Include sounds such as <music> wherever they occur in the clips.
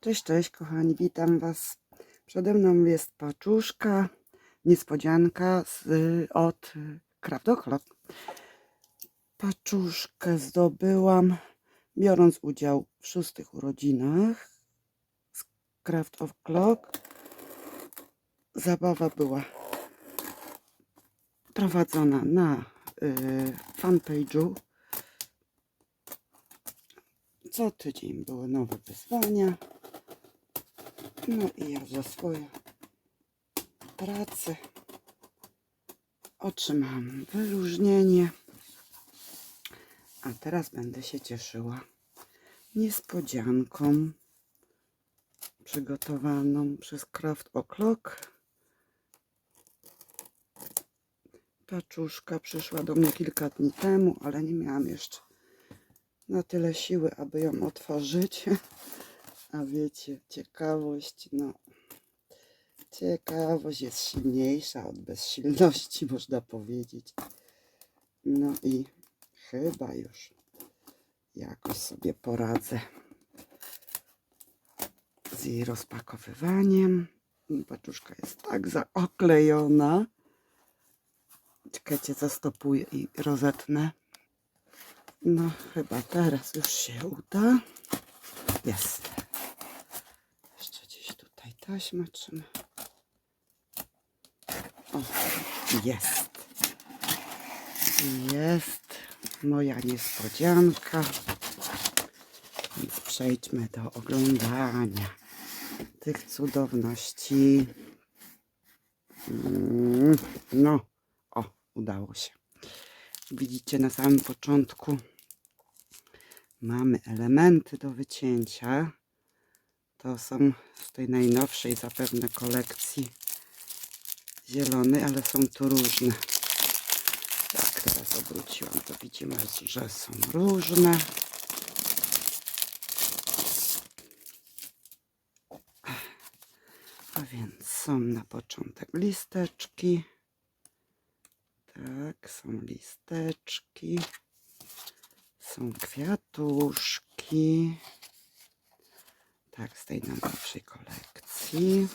Cześć, cześć kochani, witam Was. Przede mną jest paczuszka, niespodzianka z, od Craft. Paczuszkę zdobyłam biorąc udział w szóstych urodzinach z Craft O'Clock. Zabawa była prowadzona na y, fanpage'u. Co tydzień były nowe wyzwania. No i ja za swoje prace otrzymałam wyróżnienie. A teraz będę się cieszyła niespodzianką przygotowaną przez Craft O'Clock. Paczuszka przyszła do mnie kilka dni temu, ale nie miałam jeszcze na tyle siły, aby ją otworzyć. <laughs> A wiecie, ciekawość, no. Ciekawość jest silniejsza od bezsilności, <laughs> można powiedzieć. No i chyba już jakoś sobie poradzę z jej rozpakowywaniem. Paczuszka jest tak zaoklejona. Czekajcie, zastopuję i rozetnę. No, chyba teraz już się uda. Jest. Taśma trzyma. O, jest. Jest moja niespodzianka. Więc przejdźmy do oglądania tych cudowności. Mm, No, o, udało się. Widzicie na samym początku mamy elementy do wycięcia. To są z tej najnowszej zapewne kolekcji zielonej, ale są tu różne. Jak teraz obróciłam, to widzimy, że są różne. A więc są na początek listeczki. Tak, są listeczki. Są kwiatuszki. Tak, z tej najnowszej kolekcji.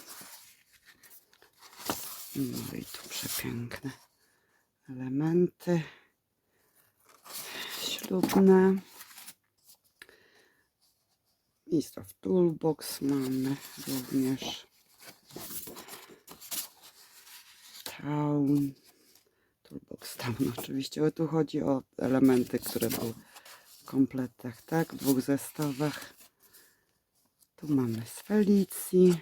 No i tu przepiękne elementy ślubne. Miejsca w toolbox mamy również. Town. Toolbox Town <laughs> oczywiście, ale tu chodzi o elementy, które były w kompletach, tak? W dwóch zestawach. Tu mamy z Felicji.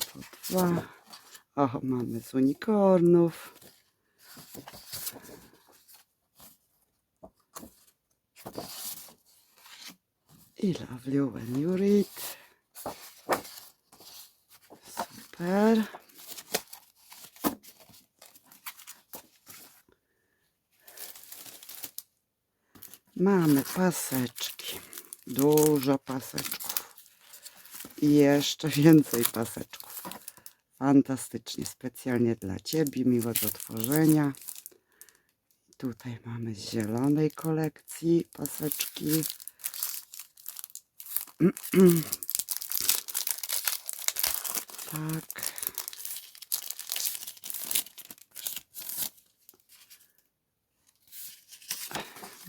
Są dwa. O, mamy z unicornów. I lovely when you read. Super. Mamy paseczki. Dużo paseczków. I jeszcze <laughs> więcej paseczków. Fantastycznie, specjalnie dla Ciebie, miło do tworzenia. Tutaj mamy z zielonej kolekcji paseczki. <clears throat> Tak.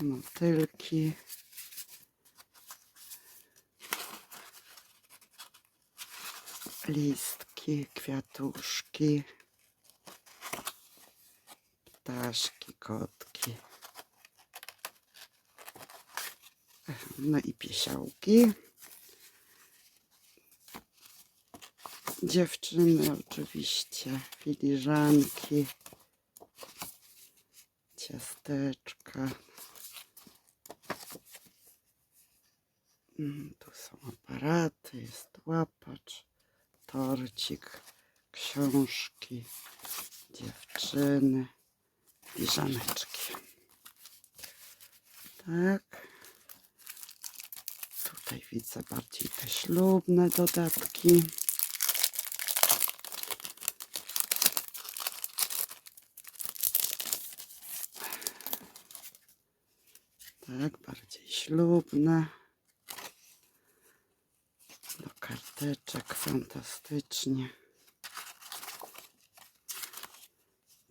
Motylki. Listki, kwiatuszki. Ptaszki, kotki. No i piesiałki. Dziewczyny oczywiście, filiżanki, ciasteczka. Tu są aparaty, jest łapacz, torcik, książki, dziewczyny, filiżaneczki. Tak. Tutaj widzę bardziej te ślubne dodatki. Tak, bardziej ślubne. Do karteczek fantastycznie.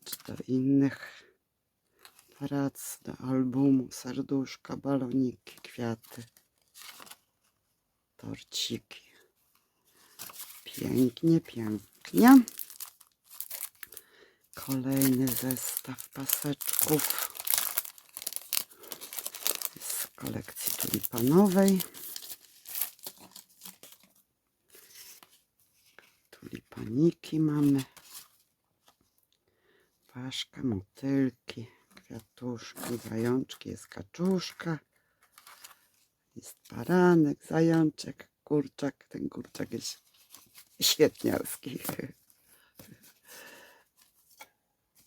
Czy do innych prac, do albumu, serduszka, baloniki, kwiaty, torciki. Pięknie, pięknie. Kolejny zestaw paseczków z kolekcji tulipanowej. Tulipaniki mamy. Paszka, motylki, kwiatuszki, zajączki, jest kaczuszka. Jest baranek, zajączek, kurczak. Ten kurczak jest świetniarski. <laughs>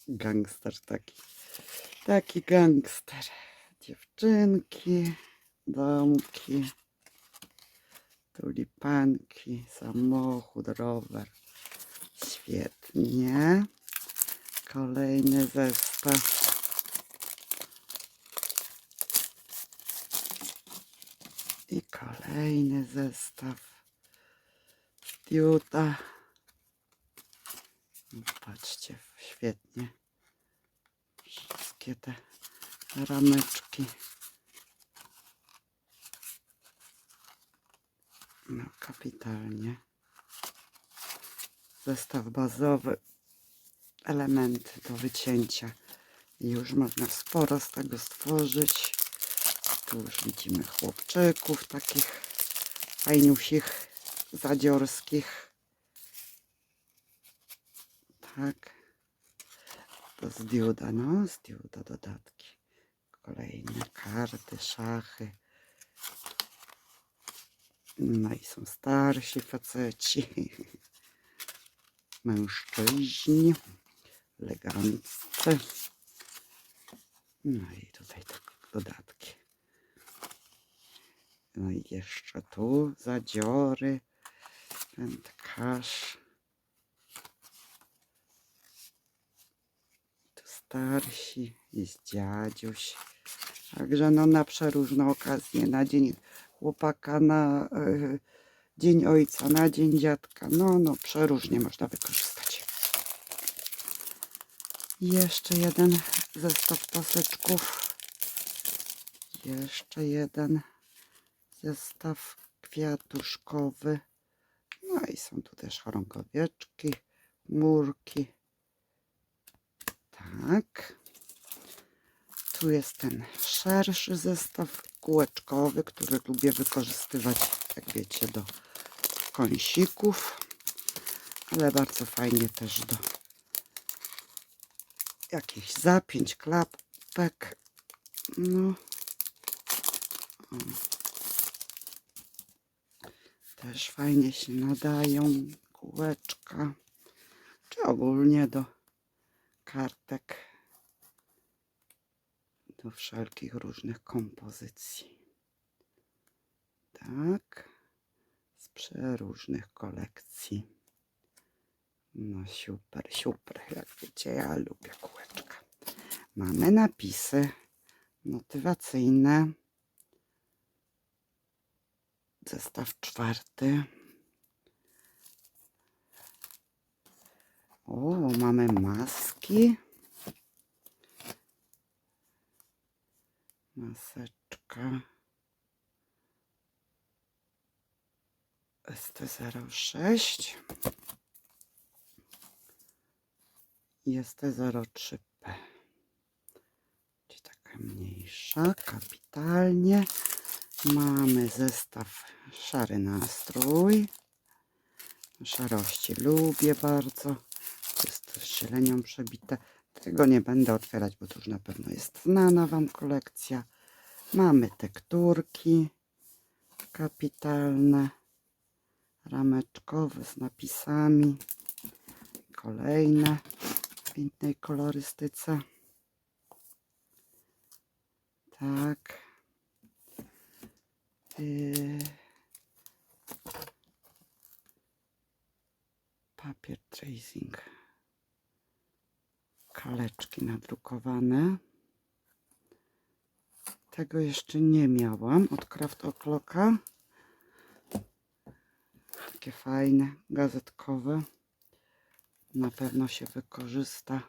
Gangster taki. Taki gangster. Dziewczynki, domki, tulipanki, samochód, rower. Świetnie. Kolejny zestaw. I kolejny zestaw. Diuta. Patrzcie, świetnie. Wszystkie te rameczki. No, kapitalnie. Zestaw bazowy. Elementy do wycięcia. Już można sporo z tego stworzyć. Tu już widzimy chłopczyków takich fajniusich, zadziorskich. Tak. To z diuda, no, z diuda dodatki. Kolejne karty, szachy. No i są starsi faceci. <laughs> Mężczyźni. Eleganccy. No i tutaj tak dodatki. No i jeszcze tu zadziory. Wędkarz. Tu starsi. Jest dziadziuś. Także no na przeróżne okazje. Na dzień chłopaka, na e, dzień ojca, na dzień dziadka. No, no przeróżnie można wykorzystać. Jeszcze jeden zestaw paseczków. Jeszcze jeden zestaw kwiatuszkowy. No i są tu też chorągowieczki, murki. Tak. Tu jest ten szerszy zestaw kółeczkowy, który lubię wykorzystywać, jak wiecie, do kąsików. Ale bardzo fajnie też do jakichś zapięć, klapek. No. Też fajnie się nadają kółeczka. Czy ogólnie do kartek. Do wszelkich różnych kompozycji. Tak. Przeróżnych kolekcji. No super, super. Jak wiecie, ja lubię kółeczka. Mamy napisy motywacyjne. Zestaw czwarty. O, mamy maski. Maseczka. ST06. Jest T03P. Czyli taka mniejsza, kapitalnie. Mamy zestaw szary nastrój. Szarości lubię bardzo. To jest też zielenią przebite. Tego nie będę otwierać, bo to już na pewno jest znana Wam kolekcja. Mamy tekturki kapitalne, rameczkowe z napisami. Kolejne w innej kolorystyce. Tak. Yy. Papier tracing. Kaleczki nadrukowane. Tego jeszcze nie miałam od Craft O'Clocka. Takie fajne, gazetkowe. Na pewno się wykorzysta.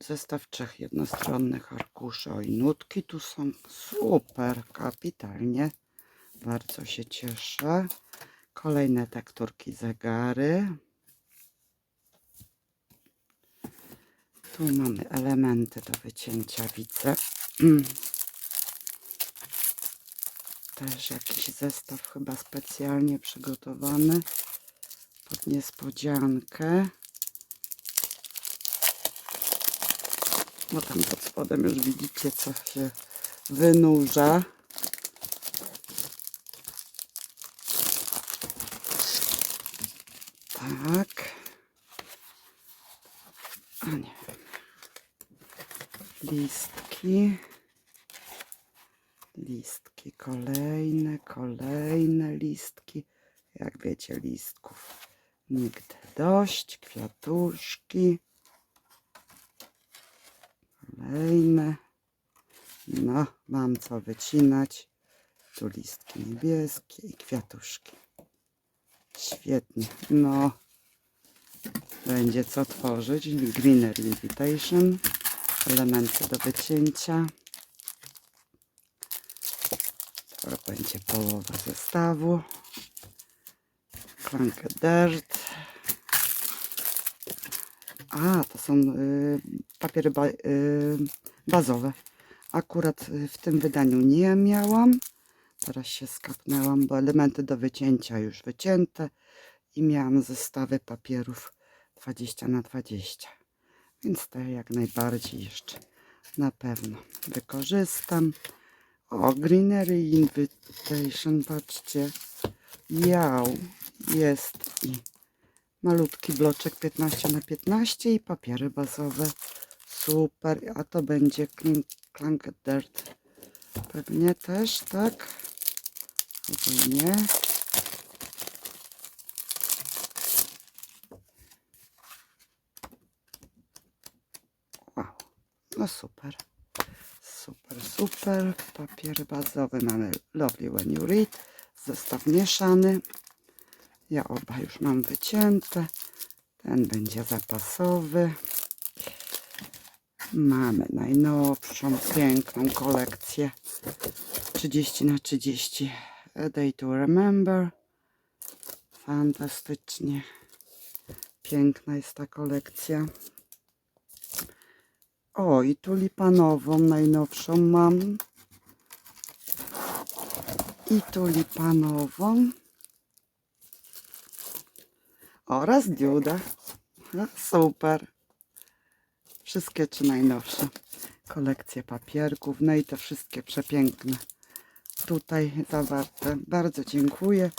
Zestaw trzech jednostronnych arkuszy. O, i nutki tu są. Super, kapitalnie. Bardzo się cieszę. Kolejne tekturki zegary. Tu mamy elementy do wycięcia, widzę. <clears throat> Też jakiś zestaw chyba specjalnie przygotowany pod niespodziankę. Bo tam pod spodem już widzicie, co się wynurza. Tak. A nie. Listki. Listki kolejne, kolejne listki. Jak wiecie, listków nigdy dość. Kwiatuszki. Kolejne. No, mam co wycinać. Tu listki niebieskie i kwiatuszki. Świetnie. No, będzie co tworzyć. Greener Invitation. Elementy do wycięcia. To będzie połowa zestawu. Klankę Dirt. A, to są y, papiery ba y, bazowe. Akurat y, w tym wydaniu nie miałam. Teraz się skapnęłam, bo elementy do wycięcia już wycięte i miałam zestawy papierów 20 na 20 więc te jak najbardziej jeszcze na pewno wykorzystam o Greenery Invitation patrzcie. Jał jest i malutki bloczek 15 na 15 i papiery bazowe. Super. A to będzie Clunket Dirt. Pewnie też tak? Albo nie. Wow, no super. Super, super. Papier bazowy mamy Lovely When You Read. Zestaw mieszany. Ja oba już mam wycięte. Ten będzie zapasowy. Mamy najnowszą, piękną kolekcję. 30 na 30 A Day to Remember. Fantastycznie. Piękna jest ta kolekcja. O, i tulipanową najnowszą mam. I tulipanową. Oraz diuda. No, super. Wszystkie trzy najnowsze. Kolekcje papierków. No i te wszystkie przepiękne. Tutaj zawarte. Bardzo dziękuję.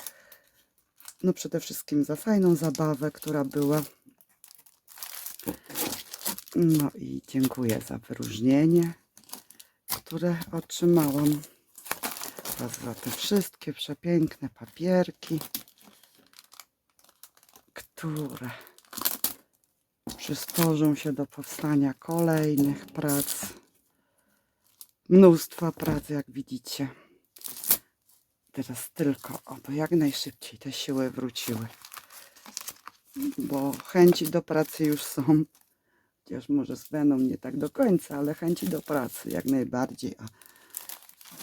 No przede wszystkim za fajną zabawę, która była. No i dziękuję za wyróżnienie, które otrzymałam. Oraz za te wszystkie przepiękne papierki, które przysporzą się do powstania kolejnych prac. Mnóstwa prac, jak widzicie. Teraz tylko, oby jak najszybciej te siły wróciły. Bo chęci do pracy już są. Chociaż może z Weną nie tak do końca, ale chęci do pracy jak najbardziej. A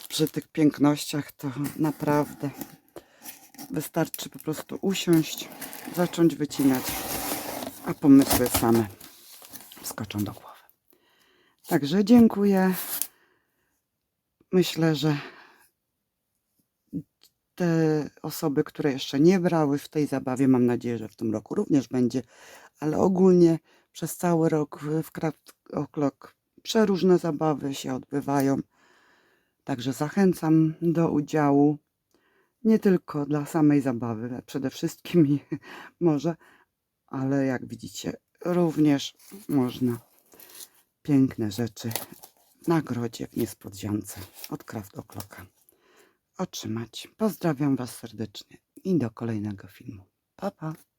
przy tych pięknościach to naprawdę wystarczy po prostu usiąść, zacząć wycinać, a pomysły same skoczą do głowy. Także dziękuję. Myślę, że te osoby, które jeszcze nie brały w tej zabawie, mam nadzieję, że w tym roku również będzie, ale ogólnie przez cały rok w w Craft O'Clock przeróżne zabawy się odbywają. Także zachęcam do udziału. Nie tylko dla samej zabawy, przede wszystkim <laughs> może, ale jak widzicie, również można piękne rzeczy w nagrodzie w niespodziance od Craft O'Clocka otrzymać. Pozdrawiam Was serdecznie i do kolejnego filmu. Pa, pa!